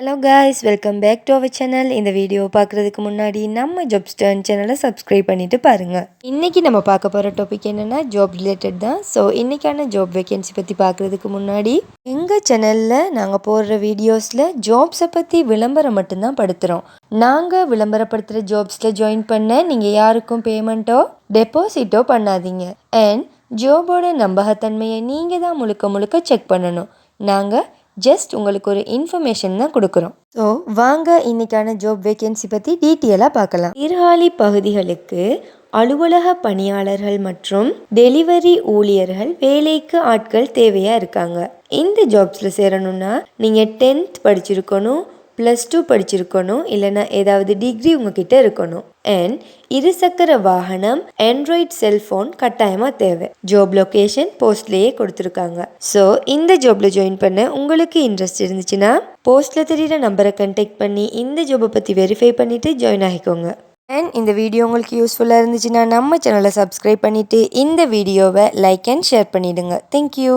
Hello guys welcome back to our channel இந்த video பார்க்குறதுக்கு முன்னாடி நம்ம ஜாப் ஸ்டர்ன் சேனலை சப்ஸ்கிரைப் பண்ணிவிட்டு பாருங்கள் இன்றைக்கி நம்ம பார்க்க போகிற டாபிக் என்னென்னா ஜாப் ரிலேட்டட் தான். ஸோ இன்றைக்கான ஜாப் வேகன்சி பற்றி பார்க்குறதுக்கு முன்னாடி எங்கள் சேனலில் நாங்கள் போடுற வீடியோஸில் ஜாப்ஸை பற்றி விளம்பரம் மட்டும்தான் படுத்துகிறோம் நாங்கள் விளம்பரப்படுத்துகிற ஜாப்ஸில் ஜாயின் பண்ண நீங்கள் யாருக்கும் பேமெண்ட்டோ டெபாசிட்டோ பண்ணாதீங்க. அண்ட் ஜாபோட நம்பகத்தன்மையை நீங்கள் தான் முழுக்க முழுக்க செக் பண்ணணும். நாங்கள் ஜஸ்ட் உங்களுக்கு ஒரு இன்ஃபர்மேஷன் தான் கொடுக்குறோம். ஸோ வாங்க இன்னைக்கான ஜாப் வேகன்சி பற்றி டீட்டெயிலாக பார்க்கலாம். சீர்காழி பகுதிகளுக்கு அலுவலக பணியாளர்கள் மற்றும் டெலிவரி ஊழியர்கள் வேலைக்கு ஆட்கள் தேவையாக இருக்காங்க. இந்த ஜாப்ஸில் சேரணும்னா நீங்கள் டென்த் படிச்சிருக்கணும். ப்ளஸ் டூ படிச்சிருக்கணும் இல்லைன்னா ஏதாவது டிகிரி உங்ககிட்ட இருக்கணும். அண்ட் இருசக்கர வாகனம் ஆண்ட்ராய்ட் செல்ஃபோன் கட்டாயமாக தேவை. ஜாப் லொக்கேஷன் போஸ்ட்லேயே கொடுத்துருக்காங்க. ஸோ இந்த ஜாப்பில் ஜாயின் பண்ண உங்களுக்கு இன்ட்ரெஸ்ட் இருந்துச்சுன்னா போஸ்ட்டில் தெரியிற நம்பரை கண்டெக்ட் பண்ணி இந்த ஜாபை பற்றி வெரிஃபை பண்ணிவிட்டு ஜாயின் ஆகிக்கோங்க. அண்ட் இந்த வீடியோ உங்களுக்கு யூஸ்ஃபுல்லாக இருந்துச்சுன்னா நம்ம சேனலை சப்ஸ்கிரைப் பண்ணிவிட்டு இந்த வீடியோவை லைக் அண்ட் ஷேர் பண்ணிவிடுங்க தேங்க்யூ